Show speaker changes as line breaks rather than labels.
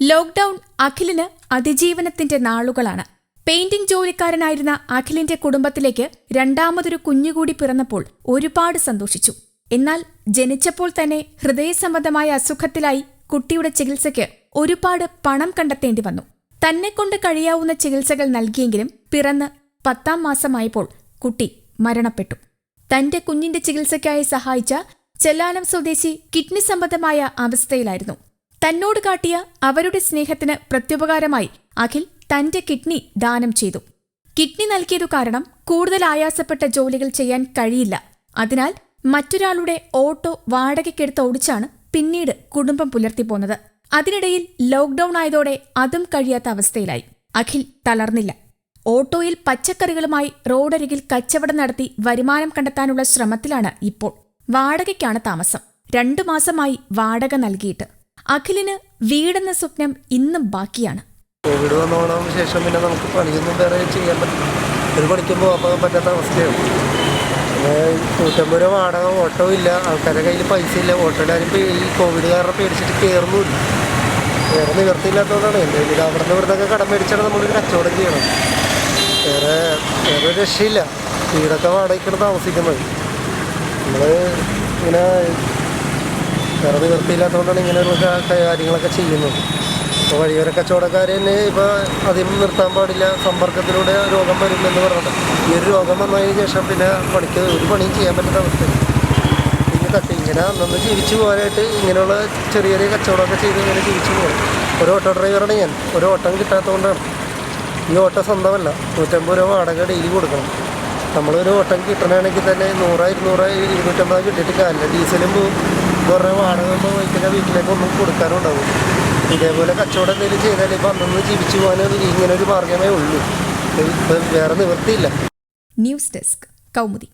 Lockdown അഖിലിന് അതിജീവനത്തിന്റെ നാളുകളാണ്. Painting ജോലിക്കാരനായിരുന്ന അഖിലിന്റെ കുടുംബത്തിലേക്ക് രണ്ടാമതൊരു കുഞ്ഞുകൂടി പിറന്നപ്പോൾ ഒരുപാട് സന്തോഷിച്ചു. എന്നാൽ ജനിച്ചപ്പോൾ തന്നെ ഹൃദയസംബന്ധമായ അസുഖത്തിലായി കുട്ടിയുടെ ചികിത്സയ്ക്ക് ഒരുപാട് പണം കണ്ടെത്തേണ്ടി വന്നു. തന്നെക്കൊണ്ട് കഴിയാവുന്ന ചികിത്സകൾ നൽകിയെങ്കിലും പിറന്ന് പത്താം മാസമായപ്പോൾ കുട്ടി മരണപ്പെട്ടു. തന്റെ കുഞ്ഞിന്റെ ചികിത്സയ്ക്കായി സഹായിച്ച ചെല്ലാനം സ്വദേശി കിഡ്നി സംബന്ധമായ അവസ്ഥയിലായിരുന്നു. തന്നോട് കാട്ടിയ അവരുടെ സ്നേഹത്തിന് പ്രത്യുപകാരമായി അഖിൽ തന്റെ കിഡ്നി ദാനം ചെയ്തു. കിഡ്നി നൽകിയതു കാരണം കൂടുതൽ ആയാസപ്പെട്ട ജോലികൾ ചെയ്യാൻ കഴിയില്ല. അതിനാൽ മറ്റൊരാളുടെ ഓട്ടോ വാടകയ്ക്കെടുത്ത് ഓടിച്ചാണ് പിന്നീട് കുടുംബം പുലർത്തിപ്പോന്നത് അതിനിടയിൽ ലോക്ക്ഡൌൺ ആയതോടെ അതും കഴിയാത്ത അവസ്ഥയിലായി. അഖിൽ തളർന്നില്ല. ഓട്ടോയിൽ പച്ചക്കറികളുമായി റോഡരികിൽ കച്ചവടം നടത്തി വരുമാനം കണ്ടെത്താനുള്ള ശ്രമത്തിലാണ് ഇപ്പോൾ. വാടകയ്ക്കാണ് താമസം. രണ്ടു മാസമായി വാടക നൽകിയിട്ട്. അഖിലിന് വീടെന്ന സ്വപ്നം ഇന്നും ബാക്കിയാണ്.
കോവിഡ് വന്നോണം ശേഷം പിന്നെ നമുക്ക് പണിയൊന്നും വേറെ ചെയ്യാൻ പറ്റില്ല. ഒരു പണിക്കും പോകാൻ പറ്റാത്ത അവസ്ഥയാണ് പിന്നെ രൂപ വാടക ഓട്ടോ ഇല്ല. ആൾക്കാരുടെ കയ്യിൽ പൈസ ഇല്ല. ഓട്ടോയിലാരും ഈ കോവിഡ് കാരണം പേടിച്ചിട്ട് കയറുന്നുമില്ല. വേറെ നിവർത്തിയില്ലാത്തതുകൊണ്ടാണ് ഇത് അവിടെ നിന്ന് ഇവിടുന്നൊക്കെ കടം മേടിച്ചാണ് നമ്മളൊരു കച്ചവടം ചെയ്യണം വേറെ വേറെ ഒരു രക്ഷയില്ല. വീടൊക്കെ വാടകയ്ക്കാണ് താമസിക്കുന്നത്. നമ്മൾ ഇങ്ങനെ വേറെ നിവൃത്തിയില്ലാത്തതുകൊണ്ടാണ് ഇങ്ങനെയുള്ള കാര്യങ്ങളൊക്കെ ചെയ്യുന്നത്. ഇപ്പോൾ വഴിയോര കച്ചവടക്കാർ തന്നെ ഇപ്പോൾ അതിൽ നിർത്താൻ പാടില്ല സമ്പർക്കത്തിലൂടെ രോഗം വരുമെന്ന് പറഞ്ഞിട്ട്. ഈ ഒരു രോഗം വന്നതിന് ശേഷം പിന്നെ പണിക്ക് ഒരു പണിയും ചെയ്യാൻ പറ്റുന്ന അവസ്ഥ. പിന്നെ തട്ടി ഇങ്ങനെ അന്നന്ന് ജീവിച്ചു പോകാനായിട്ട് ഇങ്ങനെയുള്ള ചെറിയ ചെറിയ കച്ചവടമൊക്കെ ചെയ്ത് ഇങ്ങനെ ജീവിച്ചു പോകും ഒരു ഓട്ടോ ഡ്രൈവറാണ് ഞാൻ. ഒരു ഓട്ടം കിട്ടാത്തതുകൊണ്ടാണ്. ഈ ഓട്ടോ സ്വന്തമല്ല. നൂറ്റമ്പത് രൂപ വാടക ഡെയിലി കൊടുക്കണം. നമ്മളൊരു ഓട്ടം കിട്ടണമെങ്കിൽ തന്നെ നൂറ് ഇരുന്നൂറ് ഇരുന്നൂറ്റമ്പത് കിട്ടിയിട്ട് കാര്യമില്ല. ഡീസലും പോവും. കുറേ വാടക ഒന്നും വഹിക്കുന്ന വീട്ടിലേക്ക് ഒന്നും കൊടുക്കാനും ഉണ്ടാവും ഇതേപോലെ കച്ചവടം എന്തെങ്കിലും ചെയ്താൽ ഇപ്പം അന്നൊന്ന് ജീവിച്ചു പോകാൻ ഇങ്ങനെ ഒരു മാർഗമേ ഉള്ളൂ. വേറെ നിവൃത്തിയില്ല.
News desk Kaumudi.